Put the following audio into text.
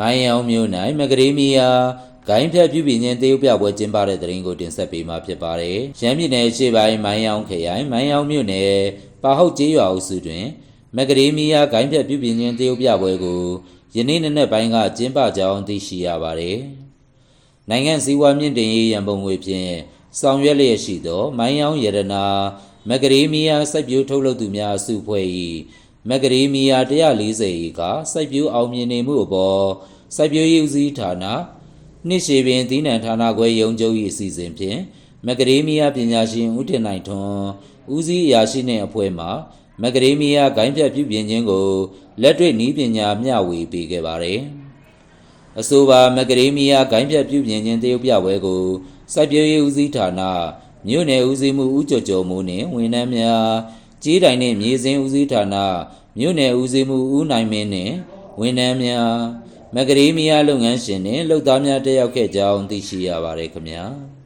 မိုင်းရောင်မြို့၌မကလေးမီယာဂိုင်းဖြတ်ပြုပြင်ခြင်းတရုတ်ပြပွဲကျင်းပတဲ့တဲ့ရင်ကိုတင်ဆက်ပေးမှာဖြစ်ပါတယ်။ရန်ပြည်နယ်ရှေ့ပိုင်းမိုင်းရောင်ခရိုင်မိုင်းရောင်မြို့နယ်ပါဟုတ်ကျေးရွာအုပ်စုတွင်မကလေးမီယာဂိုင်းဖြတ်ပြုပြင်ခြင်းတရုတ်ပြပွဲကိုယနေ့နေ့နဲ့ပိုင်းကကျင်းပကြောင်းသိရှိရပါတယ်။နိုင်ငံစည်းဝါးမြင့်တင်ရေးရန်ပုံငွေဖြင့်ဆောင်ရွက်လျက်ရှိသော မိုင်းယောင်းရတနာမဂရီမီယာစိုက်ပျိုးထုတ်လုပ်သူများအစုဖွဲ့၏ မဂရီမီယာ140ဧကစိုက်ပျိုးအောင်မြင်နေမှုအပေါ်စိုက်ပျိုးရေးဦးစီးဌာနနှစ်ရှည်ပင်သီးနှံဌာနခွဲရုံးချုပ်၏အစီအစဉ်ဖြင့်မဂရီမီယာပညာရှင်ဦးတင်နိုင်ထွန်းဦးစီးအရာရှိနှင့်အဖွဲ့မှမဂရီမီယာဂိုင်းဖြတ်ပြုပြင်ခြင်းကိုလက်တွေ့နည်းပညာမျှဝေပေးခဲ့ပါသည်အဆိုပါမကလေးမီယာဂိုင်းဖြတ်ပြုပြင်ခြင်းတရုတ်ပြပွဲကိုစိုက်ပျိုးရေးဦးစီးဌာနမြို့နယ်ဦးစီးမှုဦးကျော်ကျော်မိုးနှင့်ဝန်ထမ်းများ ကြီးတိုင်နှင့်မြေစင်းဦးစီးဌာနမြို့နယ်ဦးစီးမှုဦးနိုင်မင်းနှင့်ဝန်ထမ်းများမကလေးမီယာလုပ်ငန်းရှင်နှင့်လုပ်သားများတက်ရောက်ခဲ့ကြောင်းသိရှိရပါတယ်ခင်ဗျာ။